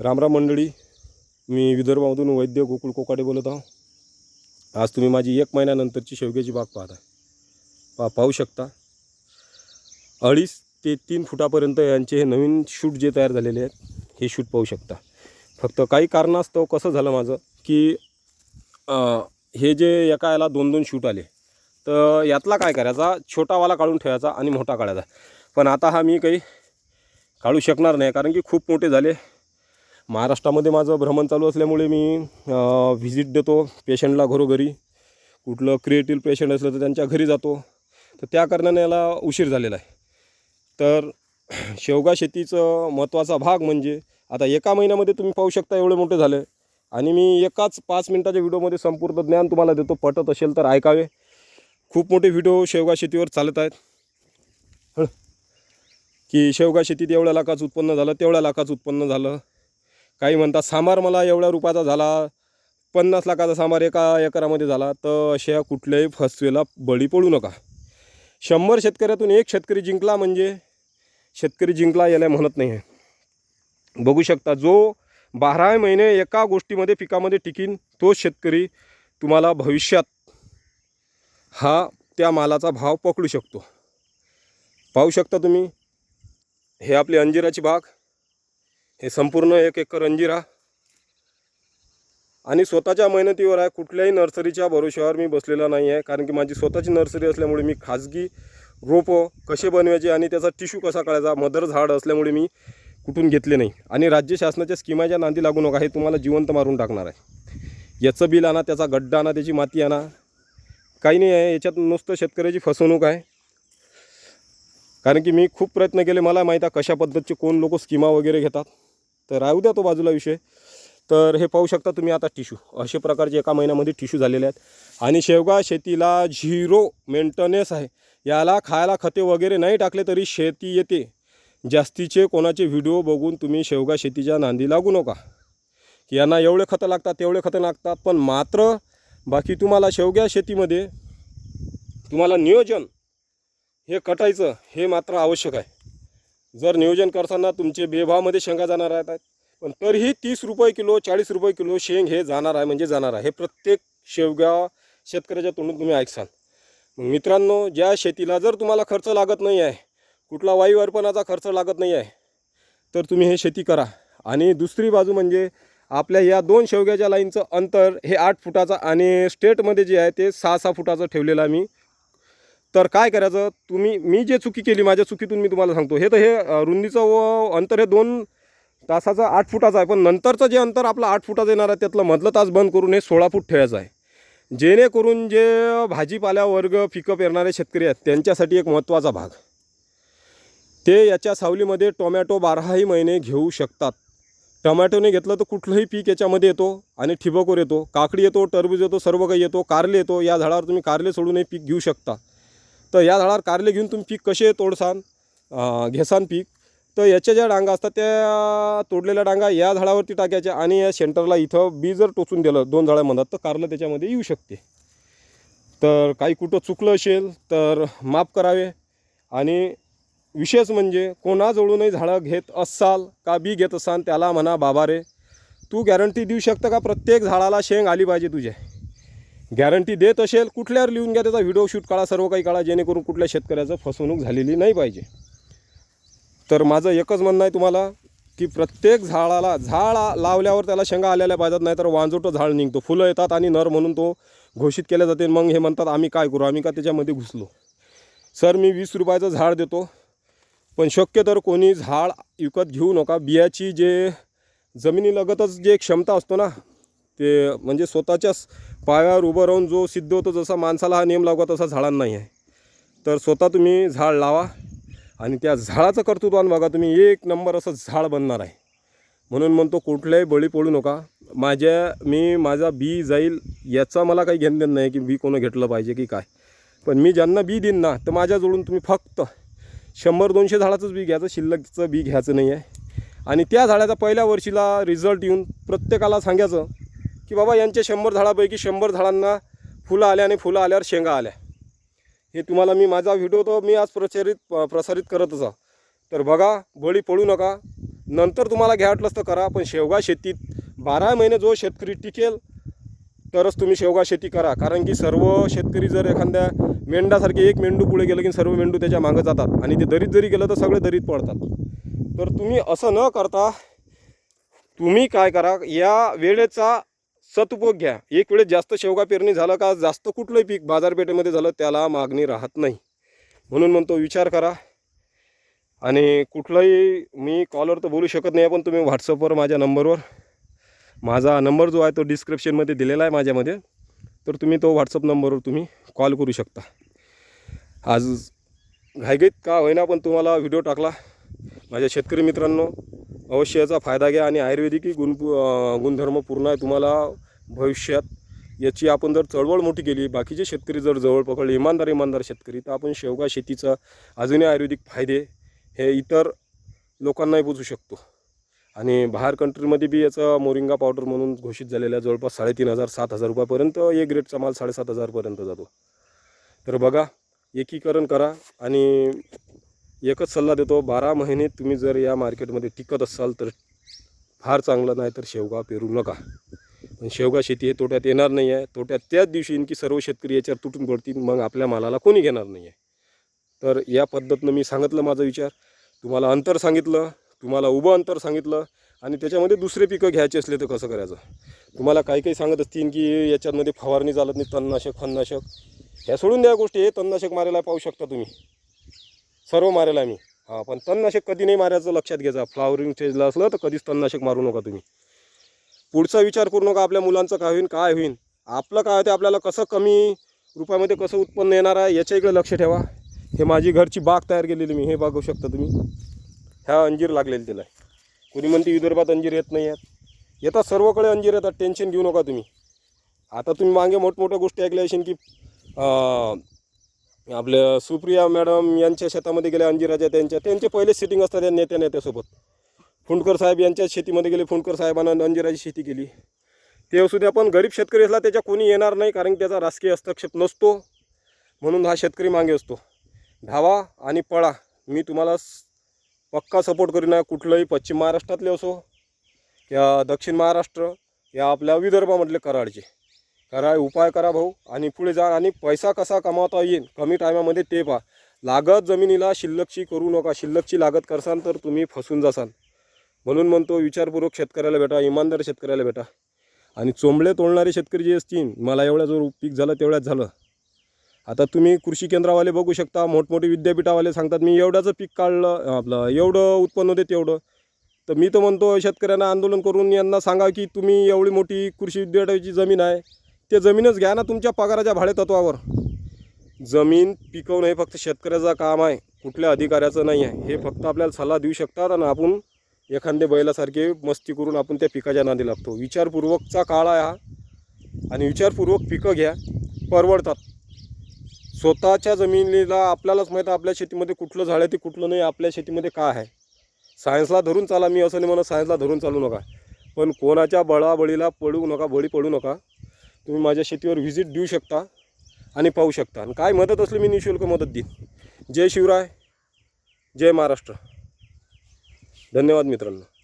रामराम मंडळी मी विदर्भामधून वैद्य गोकुळ कोकाडे बोलत आहो. आज तुम्ही माझी एक महिन्यानंतरची शेवग्याची बाग पाहता. पा पाहू शकता. अडीच ते तीन फुटापर्यंत यांचे हे नवीन शूट जे तयार झालेले आहेत हे शूट पाहू शकता. फक्त काही कारणास्तव कसं झालं माझं की हे जे एका याला दोन दोन शूट आले तर यातला काय करायचा? छोटावाला काढून ठेवायचा आणि मोठा काढायचा. पण आता हा मी काही काढू शकणार नाही कारण की खूप मोठे झाले. महाराष्ट्रामध्ये माझं भ्रमण चालू असल्यामुळे मी व्हिजिट देतो पेशंटला घरोघरी. कुठलं क्रिएटिव्ह पेशंट असलं तर त्यांच्या घरी जातो. तर त्या कारणाने याला उशीर झालेला आहे. तर शेवगा शेतीचं महत्त्वाचा भाग म्हणजे आता एका महिन्यामध्ये तुम्ही पाहू शकता एवढे मोठे झाले. आणि मी एकाच पाच मिनटाच्या व्हिडिओमध्ये संपूर्ण ज्ञान तुम्हाला देतो. पटत असेल तर ऐकावे. खूप मोठे व्हिडिओ शेवगा शेतीवर चालत आहेत. हं. की शेवगा शेतीत एवढ्या लाखाचं उत्पन्न झालं तेवढ्या लाखाचं उत्पन्न झालं. काही म्हणतात सांबार मला एवढ्या रुपयाचा झाला पन्नास लाखाचा सांबार एका एकरामध्ये झाला तर अशा कुठल्याही फसवेला बळी पडू नका. शंभर शेतकऱ्यातून एक शेतकरी जिंकला म्हणजे शेतकरी जिंकला याला म्हणत नाही. आहे बघू शकता जो बारा महिने एका गोष्टीमध्ये पिकामध्ये टिकीन तोच शेतकरी तुम्हाला भविष्यात हा त्या मालाचा भाव पकडू शकतो. पाहू शकता तुम्ही हे आपली अंजिराची बाग. हे संपूर्ण एक एकर अंजिरा आणि स्वतःच्या मेहनतीवर आहे. कुठल्याही नर्सरीच्या भरोश्यावर मी बसलेला नाही आहे. कारण की माझी स्वतःची नर्सरी असल्यामुळे मी खाजगी रोपं कसे बनवायचे आणि त्याचा टिश्यू कसा काढायचा मदर झाड असल्यामुळे मी कुठून घेतले नाही. आणि राज्य शासनाच्या स्कीमाच्या नांदी लागू नका. हे तुम्हाला जिवंत मारून टाकणार आहे. याचं बिल आणा त्याचा गड्डा आणा त्याची माती आणा. काही नाही आहे. याच्यात नुसतं शेतकऱ्याची फसवणूक आहे. कारण की मी खूप प्रयत्न केले. मला माहीत आहे कशा पद्धतीचे कोण लोक स्कीमा वगैरे घेतात. तर राहू द्या तो बाजूला विषय. तर हे पाहू शकता तुम्ही आता टिश्यू. अशा प्रकारचे एका महिन्यामध्ये टिश्यू झालेले आहेत. आणि शेवगा शेतीला झिरो मेंटेनन्स आहे. याला खायला खते वगैरे नाही टाकले तरी शेती येते. जास्तीचे कोणाचे व्हिडिओ बघून तुम्ही शेवगा शेतीच्या नांदी लागू नका. यांना एवढे खतं लागतात तेवढे खतं लागतात पण मात्र बाकी तुम्हाला शेवग्या शेतीमध्ये तुम्हाला नियोजन हे कटायचं हे मात्र आवश्यक आहे. जर नियोजन करताना तुमचे बेभावामध्ये शेंगा जाणार आहेत पण तरीही तीस रुपये किलो चाळीस रुपये किलो शेंग हे जाणार आहे म्हणजे जाणार आहे. हे प्रत्येक शेवग्या शेतकऱ्याच्या तोंडून तुम्ही ऐकसाल मग मित्रांनो ज्या शेतीला जर तुम्हाला खर्च लागत नाही आहे कुठला वायू अर्पणाचा खर्च लागत नाही आहे तर तुम्ही हे शेती करा. आणि दुसरी बाजू म्हणजे आपल्या या दोन शेवग्याच्या लाईनचं अंतर हे आठ फुटाचं आणि स्टेटमध्ये जे आहे ते सहा सहा फुटाचं ठेवलेलं मी. तर काय करायचं? तुम्ही मी जे चुकी केली माझ्या चुकीतून मी तुम्हाला सांगतो. हे तर हे रुंदीचं व अंतर हे दोन तासाचं आठ फुटाचं आहे. पण नंतरचं जे अंतर आपलं आठ फुटाचं येणार आहे त्यातलं मधलं तास बंद करून हे सोळा फूट ठेवायचं आहे. जेणेकरून जे भाजीपाला वर्ग पिकं पेरणारे शेतकरी आहेत त्यांच्यासाठी एक महत्त्वाचा भाग. ते याच्या सावलीमध्ये टोमॅटो बाराही महिने घेऊ शकतात. टोमॅटोने घेतलं तर कुठलंही पीक याच्यामध्ये येतो आणि ठिबकवर येतो. काकडी येतो टरबूज येतो सर्व काही येतो कारले येतो. या झाडावर तुम्ही कारले सोडूनही पीक घेऊ शकता. तर या झाडावर कारले घेऊन तुम्ही पीक कसे तोडसान घेसान पीक? तर याच्या ज्या डांगा असतात त्या तोडलेल्या डांगा या झाडावरती टाकायच्या आणि या सेंटरला इथं बी जर टोचून दिलं दोन झाडांमधात तर कारलं त्याच्यामध्ये येऊ शकते. तर काही कुठं चुकलं असेल तर माफ करावे. आणि विशेष म्हणजे कोणाजवळूनही झाडं घेत असाल का बी घेत असाल त्याला म्हणा बाबा रे तू गॅरंटी देऊ शकतं का? प्रत्येक झाडाला शेंग आली पाहिजे तुझ्या. गॅरंटी देत असेल कुठल्यावर लिहून घ्या त्याचा व्हिडिओ शूट काढा सर्व काही काढा जेणेकरून कुठल्या शेतकऱ्याचं फसवणूक झालेली नाही पाहिजे. तर माझं एकच म्हणणं आहे तुम्हाला की प्रत्येक झाडाला झाड लावल्यावर त्याला शेंगा आलेल्या पाहिजेत नाही तर वांजोटं झाड निघतो. फुलं येतात आणि नर म्हणून तो घोषित केल्या जाते. मग हे म्हणतात आम्ही काय करू? आम्ही का त्याच्यामध्ये घुसलो? सर मी वीस रुपयाचं झाड देतो पण शक्य तर कोणी झाड विकत घेऊ नका. बियाची जे जमिनीलगतच जे क्षमता असतो ना ते म्हणजे स्वतःच्याच पायावर उभं राहून जो सिद्ध होतो जसा माणसाला हा नियम लागवा तसा झाडांना नाही आहे. तर स्वतः तुम्ही झाड लावा आणि त्या झाडाचं कर्तृत्वान बघा. तुम्ही एक नंबर असं झाड बनणार आहे. म्हणून म्हणतो कुठल्याही बळी पडू नका. माझ्या मी माझा बी जाईल याचा मला काही घेणं देणं नाही की बी कोणं घेतलं पाहिजे की काय. पण मी ज्यांना बी देईन ना तर माझ्याजवळून तुम्ही फक्त शंभर दोनशे झाडाचंच बी घ्यायचं शिल्लकचं बी घ्यायचं नाही आहे. आणि त्या झाडाचा पहिल्या वर्षीला रिझल्ट येऊन प्रत्येकाला सांगायचं की बाबा यांच्या शंभर झाडापैकी शंभर झाडांना फुलं आल्या आणि फुलं आल्यावर शेंगा आल्या. हे तुम्हाला मी माझा व्हिडिओ तो मी आज प्रचारित प्रसारित करतच आहे तर बघा बळी पडू नका. नंतर तुम्हाला घ्या वाटलंच तर करा पण शेवगा शेतीत बारा महिने जो शेतकरी टिकेल तरच तुम्ही शेवगा शेती करा. कारण की सर्व शेतकरी जर एखाद्या मेंढासारखे एक मेंढू पुढे गेलं की सर्व मेंढू त्याच्या मागं जातात आणि ते दरीत जरी गेलं तर सगळे दरीत पडतात. तर तुम्ही असं न करता तुम्ही काय करा या वेळेचा सदुपयोग घ्या. एक वेळेस जास्त शेवगा पेरणी झालं का जास्त कुठलंही पीक बाजारपेठेमध्ये झालं त्याला मागणी राहत नाही. म्हणून म्हणतो विचार करा. आणि कुठलाही मी कॉलवर तर बोलू शकत नाही पण तुम्ही व्हॉट्सअपवर माझ्या नंबरवर माझा नंबर जो आहे तो डिस्क्रिप्शनमध्ये दिलेला आहे माझ्यामध्ये तर तुम्ही तो व्हॉट्सअप नंबरवर तुम्ही कॉल करू शकता. आज घाईगीत का होईना पण तुम्हाला व्हिडिओ टाकला. माझ्या शेतकरी मित्रांनो अवश्य याचा फायदा घ्या आणि आयुर्वेदिकही गुण गुणधर्म पूर्ण आहे तुम्हाला भविष्यात. याची आपण जर चळवळ मोठी केली बाकीचे शेतकरी जर जवळ पकडले इमानदार इमानदार शेतकरी तर आपण शेवगा शेतीचा अजूनही आयुर्वेदिक फायदे हे इतर लोकांनाही पोचू शकतो. आणि बाहेर कंट्रीमध्ये बी याचा मोरिंगा पावडर म्हणून घोषित झालेला जवळपास साडेतीन हजार सात हजार रुपयापर्यंत एक ग्रेडचा माल साडेसात हजारपर्यंत जातो. तर बघा एकीकरण करा आणि एकच सल्ला देतो बारा महिने तुम्ही जर या मार्केटमध्ये टिकत असाल तर फार चांगलं नाही तर शेवगा पेरू नका. पण शेवगा शेती हे तोट्यात येणार नाही आहे तोट्यात त्याच दिवशी की सर्व शेतकरी याच्यावर तुटून पडतील मग आपल्या मालाला कोणी घेणार नाही आहे तर या पद्धतीनं मी सांगितलं माझा विचार. तुम्हाला अंतर सांगितलं तुम्हाला उभं अंतर सांगितलं आणि त्याच्यामध्ये दुसरे पिकं घ्यायचे असले तर कसं करायचं? तुम्हाला काही काही सांगत असतील की याच्यामध्ये फवारणी चालत नाही तणनाशक फननाशक ह्या सोडून द्या गोष्टी हे तणनाशक मारायला पाहू शकता तुम्ही. सर्व मारेल आम्ही. हां पण तणनाशक कधी नाही मारायचं लक्षात घ्यायचं फ्लावरिंग स्टेजला असलं तर कधीच तणनाशक मारू नका तुम्ही. पुढचा विचार करू नका आपल्या मुलांचं काय होईल काय होईल आपलं काय होते आपल्याला कसं कमी रुपयामध्ये कसं उत्पन्न येणार आहे याच्या इकडे लक्ष ठेवा. हे माझी घरची बाग तयार केलेली मी हे बघू शकता तुम्ही. ह्या अंजीर लागलेली तिला. कोणी म्हणते विदर्भात अंजीर येत नाही आहेत. येतात सर्वकडे अंजीर येतात. टेन्शन घेऊ नका तुम्ही. आता तुम्ही मागे मोठमोठ्या गोष्टी ऐकल्या असेल की आपल्या सुप्रिया मॅडम यांच्या शेतामध्ये गेल्या अंजिराच्या त्यांच्या त्यांचे पहिले सिटिंग असतात त्या नेत्या नेत्यासोबत. फुंडकर साहेब यांच्या शेतीमध्ये गेले फुंडकर साहेबांना अंजिराची शेती केली. ते असू द्या पण गरीब शेतकरी असला त्याच्या कोणी येणार नाही कारण त्याचा राजकीय हस्तक्षेप नसतो. म्हणून हा शेतकरी मागे असतो. धावा आणि पळा. मी तुम्हाला पक्का सपोर्ट करीन. आहे कुठलंही पश्चिम महाराष्ट्रातले असो या दक्षिण महाराष्ट्र या आपल्या विदर्भामधले कराडचे. करा उपाय करा भाऊ. आणि पुढे जा आणि पैसा कसा कमावता येईल कमी टायमामध्ये ते पहा. लागत जमिनीला शिल्लकची करू नका. शिल्लकची लागत करसाल तर तुम्ही फसून जासाल. म्हणून म्हणतो विचारपूर्वक शेतकऱ्याला भेटा इमानदार शेतकऱ्याला भेटा. आणि चोंबळे तोडणारे शेतकरी जे असतील मला एवढ्या जो पीक झालं तेवढ्याच झालं. आता तुम्ही कृषी केंद्रावाले बघू शकता. मोठमोठे विद्यापीठावाले सांगतात मी एवढ्याचं पीक काढलं आपलं एवढं उत्पन्न होते तेवढं. तर मी तर म्हणतो शेतकऱ्यांना आंदोलन करून यांना सांगा की तुम्ही एवढी मोठी कृषी विद्यापीठाची जमीन आहे. ते जमीनच घ्या ना तुमच्या पगाराच्या भाडेतत्वावर जमीन पिकवणं हे फक्त शेतकऱ्याचं काम आहे. कुठल्या अधिकाऱ्याचं नाही आहे. हे फक्त आपल्याला सल्ला देऊ शकतात आणि आपण एखाद्या बैलासारखे मस्ती करून आपण त्या पिकाच्या नादी लागतो. विचारपूर्वकचा काळ आहे हा. आणि विचारपूर्वक पिकं घ्या. परवडतात. स्वतःच्या जमिनीला आपल्यालाच माहीत आहे आपल्या शेतीमध्ये कुठलं झाड आहे ते कुठलं नाही आपल्या शेतीमध्ये काय आहे. सायन्सला धरून चाला. मी असं नाही म्हणत सायन्सला धरून चालू नका. पण कोणाच्या बळाबळीला पडू नका बळी पडू नका. तुम्ही माझ्या शेतीवर व्हिजिट देऊ शकता आणि पाहू शकता. आणि काय मदत असली मी निशुल्क मदत देईन. जय शिवराय जय महाराष्ट्र. धन्यवाद मित्रांनो.